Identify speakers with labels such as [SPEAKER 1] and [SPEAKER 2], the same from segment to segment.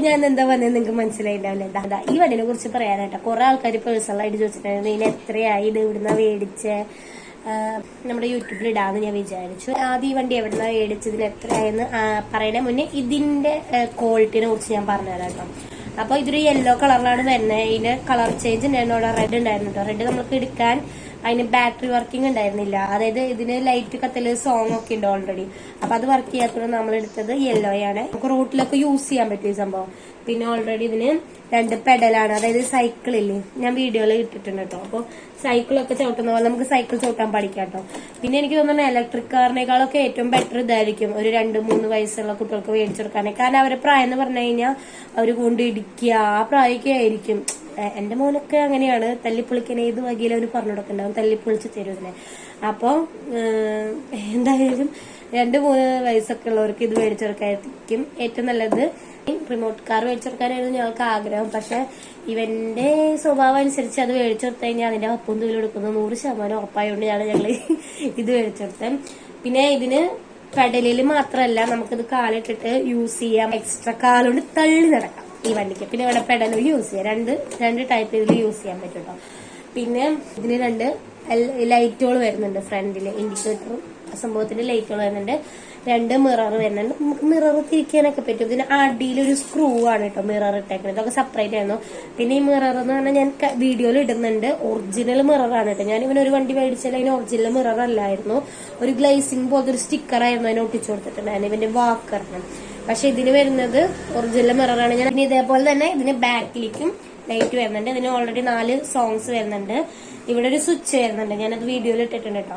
[SPEAKER 1] നിന്ന് എന്താ പറഞ്ഞത് നിങ്ങൾക്ക് മനസ്സിലായിണ്ടാവില്ല. എന്താ ഈ വണ്ടിനെ കുറിച്ച് പറയാനായിട്ടാ കുറെ ആൾക്കാർ പേഴ്സണലായിട്ട് ചോദിച്ചിട്ടുണ്ടായിരുന്നു ഇതിന് എത്രയായി? ഇത് ഇവിടുന്ന മേടിച്ച്? നമ്മുടെ യൂട്യൂബിൽ ഇടാന്ന് ഞാൻ വിചാരിച്ചു. ആദ്യം ഈ വണ്ടി എവിടുന്ന മേടിച്ചതിന് എത്രയായെന്ന്? പറയണ മുന്നേ ഇതിന്റെ ക്വാളിറ്റിനെ കുറിച്ച് ഞാൻ പറഞ്ഞുതരാം കേട്ടോ അപ്പൊ ഇതൊരു യെല്ലോ കളറിലാണ് വരുന്നത് ഇതിന് കളർ ചേഞ്ച് ഉണ്ടായിരുന്നു റെഡ് ഉണ്ടായിരുന്നു കേട്ടോ റെഡ് നമുക്ക് എടുക്കാൻ അതിന് ബാറ്ററി വർക്കിംഗ് ഉണ്ടായിരുന്നില്ല. അതായത് ഇതിന് ലൈറ്റ് കത്തൽ സോങ് ഒക്കെ ഉണ്ട് ഓൾറെഡി അപ്പൊ അത് വർക്ക് ചെയ്യാത്തതുകൊണ്ട് നമ്മൾ എടുത്തത് യെല്ലോ ആണ് നമുക്ക് റോട്ടിലൊക്കെ യൂസ് ചെയ്യാൻ പറ്റിയ സംഭവം. പിന്നെ ഓൾറെഡി ഇതിന് രണ്ട് പെഡലാണ് അതായത് സൈക്കിൾ ഇല്ലേ? ഞാൻ വീഡിയോയിൽ ഇട്ടിട്ടുണ്ട് കേട്ടോ അപ്പോൾ സൈക്കിളൊക്കെ ചവിട്ടുന്ന പോലെ നമുക്ക് സൈക്കിൾ ചവിട്ടാൻ പഠിക്കാം കേട്ടോ പിന്നെ എനിക്ക് തോന്നുന്നു ഇലക്ട്രിക് കാറിനേക്കാളൊക്കെ ഏറ്റവും ബെറ്റർ ഇതായിരിക്കും. ഒരു രണ്ട് മൂന്ന് വയസ്സുള്ള കുട്ടികൾക്ക് മേടിച്ചു കൊടുക്കാനേ കാരണം അവരെ പ്രായം എന്ന് പറഞ്ഞു കഴിഞ്ഞാൽ അവർ കൊണ്ട് ഇടിക്കുക ആ പ്രായമൊക്കെ ആയിരിക്കും. എന്റെ മോനൊക്കെ അങ്ങനെയാണ്. തല്ലിപ്പൊളിക്കാൻ ഏത് വകയിലും അവന് പറഞ്ഞു കൊടുക്കണ്ടാവും. തല്ലിപ്പൊളിച്ച് തരും ഇതിനെ അപ്പോൾ എന്തായാലും രണ്ട് മൂന്ന് വയസ്സൊക്കെ ഉള്ളവർക്ക് ഇത് മേടിച്ചെടുക്കായിരിക്കും ഏറ്റവും നല്ലത്. റിമോട്ട് കാർ മേടിച്ചെടുക്കാനായിരുന്നു ഞങ്ങൾക്ക് ആഗ്രഹം. പക്ഷെ ഇവന്റെ സ്വഭാവം അനുസരിച്ച് അത് മേടിച്ചെടുത്തു കഴിഞ്ഞാൽ അതിന്റെ അപ്പം തൂലി കൊടുക്കുന്നത് നൂറ് ശതമാനം ഉറപ്പായതുകൊണ്ട് ഞാൻ ഞങ്ങൾ ഇത് മേടിച്ചെടുത്തത് പിന്നെ ഇതിന് കടലിൽ മാത്രമല്ല നമുക്കിത് കാലിട്ടിട്ട് യൂസ് ചെയ്യാം. എക്സ്ട്രാ കാലുകൊണ്ട് തള്ളി നടക്കാം. ഈ വണ്ടിക്ക്. പിന്നെ ഇവിടെ പെഡലും യൂസ് ചെയ്യാം. രണ്ട് രണ്ട് ടൈപ്പ് ഇതിൽ യൂസ് ചെയ്യാൻ പറ്റും പിന്നെ ഇതിന് രണ്ട് ലൈറ്റുകൾ വരുന്നുണ്ട് ഫ്രണ്ടിൽ. ഇൻഡിക്കേറ്ററും സംഭവത്തിന്റെ ലൈറ്റുകൾ വരുന്നുണ്ട്. രണ്ട് മിറർ വരുന്നുണ്ട്. നമുക്ക് മിറർ തിരിക്കാനൊക്കെ പറ്റും. ഇതിന് അടിയിൽ ഒരു സ്ക്രൂ ആണ് കേട്ടോ മിറർ ഇട്ടേക്കുന്നത് ഇതൊക്കെ സെപ്പറേറ്റ് ആയിരുന്നു. പിന്നെ ഈ മിറർ എന്ന് പറഞ്ഞാൽ ഞാൻ വീഡിയോയിൽ ഇടുന്നുണ്ട്. ഒറിജിനൽ മിറർ ആണ് കേട്ടോ ഞാൻ ഇവന് ഒരു വണ്ടി മേടിച്ചാൽ അതിന് ഒറിജിനൽ മിറർ അല്ലായിരുന്നു. ഒരു ഗ്ലേസിംഗ് പോലത്തെ ഒരു സ്റ്റിക്കർ ആയിരുന്നു അതിന് ഒട്ടിച്ചു കൊടുത്തിട്ടുണ്ടായിരുന്നു. ഇവന്റെ വാക്കറിന് പക്ഷെ ഇതിന് വരുന്നത് ഒറിജിനൽ മിററാണ് ഞാൻ പിന്നെ ഇതേപോലെ തന്നെ ഇതിന് ബാക്കിലേക്കും ലൈറ്റ് വരുന്നുണ്ട്. ഇതിന് ഓൾറെഡി നാല് സോങ്സ് വരുന്നുണ്ട്. ഇവിടെ ഒരു സ്വിച്ച് വരുന്നുണ്ട്. ഞാനത് വീഡിയോയിൽ ഇട്ടിട്ടുണ്ട് കേട്ടോ.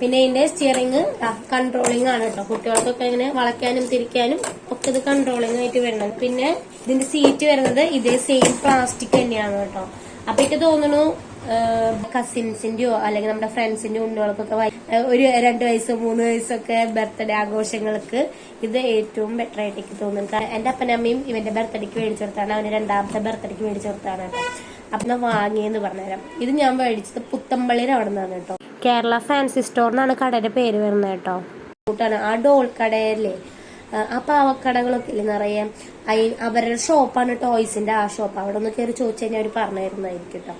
[SPEAKER 1] പിന്നെ ഇതിന്റെ സ്റ്റിയറിംഗ് കൺട്രോളിംഗ് ആണ് കേട്ടോ. കുട്ടികൾക്കൊക്കെ ഇങ്ങനെ വളയ്ക്കാനും തിരിക്കാനും ഒക്കെ ഇത് കൺട്രോളിംഗ് ആയിട്ട് വരുന്നുണ്ട് പിന്നെ ഇതിന്റെ സീറ്റ് വരുന്നത് ഇതേ സെയിം പ്ലാസ്റ്റിക് തന്നെയാണ് കേട്ടോ. അപ്പൊ എനിക്ക് തോന്നുന്നു കസിൻസിന്റെയോ അല്ലെങ്കിൽ നമ്മുടെ ഫ്രണ്ട്സിന്റെയോ ഉണ്ടുകൾക്കൊക്കെ ഒരു രണ്ട് വയസ്സോ മൂന്ന് വയസ്സൊക്കെ ബർത്ത്ഡേ ആഘോഷങ്ങൾക്ക് ഇത് ഏറ്റവും ബെറ്റർ ആയിട്ട് എനിക്ക് തോന്നുന്നു എന്റെ അപ്പനമ്മയും ഇവന്റെ ബർത്ത്ഡേക്ക് മേടിച്ചു കൊടുത്താണ് അവന്റെ രണ്ടാമത്തെ ബർത്ത്ഡേക്ക് മേടിച്ചു കൊടുത്താണ് കേട്ടോ. അപ്പൊ വാങ്ങിയെന്ന് പറഞ്ഞുതരാം. ഇത് ഞാൻ മേടിച്ചത് പുത്തമ്പള്ളിയിൽ അവിടെ നിന്നാണ് കേട്ടോ. കേരള ഫാൻസി സ്റ്റോർ എന്നാണ് കടയുടെ പേര് വരുന്നത് കേട്ടോ. കൂട്ടാണ്. ആ ഡോൾ കടയല്ലേ? ആ, പാവക്കടകളൊക്കെ ഇല്ലേ നിറയെ? അവരുടെ ഷോപ്പാണ് ടോയ്സിന്റെ ആ ഷോപ്പ് അവിടെ ഒന്ന് കയറി ചോദിച്ചു കഴിഞ്ഞാൽ അവർ പറഞ്ഞു തരുന്നതായിരിക്കും കേട്ടോ.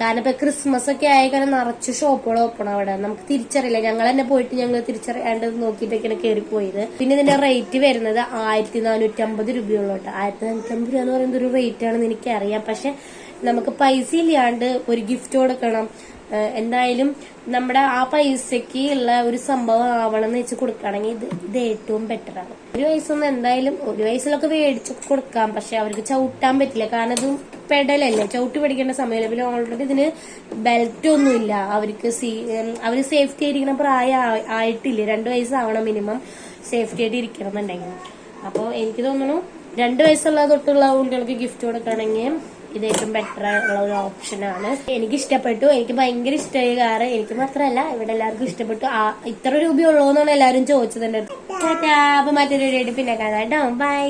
[SPEAKER 1] കാരണം ഇപ്പൊ ക്രിസ്മസ് ഒക്കെ ആയ കാരണം നിറച്ച് ഷോപ്പുകൾ ഓപ്പൺ അവിടെ. നമുക്ക് തിരിച്ചറിയില്ല. ഞങ്ങൾ തന്നെ പോയിട്ട് ഞങ്ങൾ തിരിച്ചറിയാണ്ടത് നോക്കിയിട്ടൊക്കെയാണ് കയറി പോയത് പിന്നെ ഇതിന്റെ റേറ്റ് വരുന്നത് ആയിരത്തി നാനൂറ്റി അമ്പത് രൂപയുള്ള ആയിരത്തി നാനൂറ്റി അമ്പത് രൂപ എന്ന് പറയുന്നത് ഒരു റേറ്റ് ആണെന്ന് എനിക്കറിയാം. പക്ഷെ നമുക്ക് പൈസ ഇല്ലാണ്ട് ഒരു ഗിഫ്റ്റ് കൊടുക്കണം. എന്തായാലും നമ്മുടെ ആ പൈസക്ക് ഉള്ള ഒരു സംഭവം ആവണം എന്ന് വെച്ച് കൊടുക്കുകയാണെങ്കിൽ ഇത് ഇത് ഏറ്റവും ബെറ്റർ ആണ്. ഒരു വയസ്സൊന്നും എന്തായാലും ഒരു വയസ്സിലൊക്കെ മേടിച്ചൊക്കെ കൊടുക്കാം. പക്ഷെ അവർക്ക് ചവിട്ടാൻ പറ്റില്ല. കാരണം ഇത് പെടലല്ലേ? ചവിട്ടി പഠിക്കേണ്ട സമയം പിന്നെ ഓൾറെഡി ഇതിന് ബെൽറ്റ് ഒന്നുമില്ല അവർക്ക് സീ അവർ സേഫ്റ്റി ആയിരിക്കണം പ്രായം ആയിട്ടില്ല? രണ്ട് വയസ്സാവണം മിനിമം സേഫ്റ്റി ആയിട്ട് ഇരിക്കണം എന്നുണ്ടെങ്കിൽ അപ്പോൾ എനിക്ക് തോന്നുന്നു രണ്ട് വയസ്സുള്ള തൊട്ടുള്ള കുട്ടികൾക്ക് ഗിഫ്റ്റ് കൊടുക്കണമെങ്കിൽ ഇത് ഏറ്റവും ബെറ്റർ ഉള്ള ഒരു ഓപ്ഷനാണ് എനിക്ക് ഇഷ്ടപ്പെട്ടു. എനിക്ക് ഭയങ്കര ഇഷ്ടമായി കാറ്. എനിക്ക് മാത്രമല്ല ഇവിടെ എല്ലാവർക്കും ഇഷ്ടപ്പെട്ടു. ഇത്ര രൂപയുള്ളൂ എന്നാണ് എല്ലാവരും ചോദിച്ചത്. അപ്പൊ മറ്റൊരു പിന്നെ കാണാം കേട്ടോ. ബൈ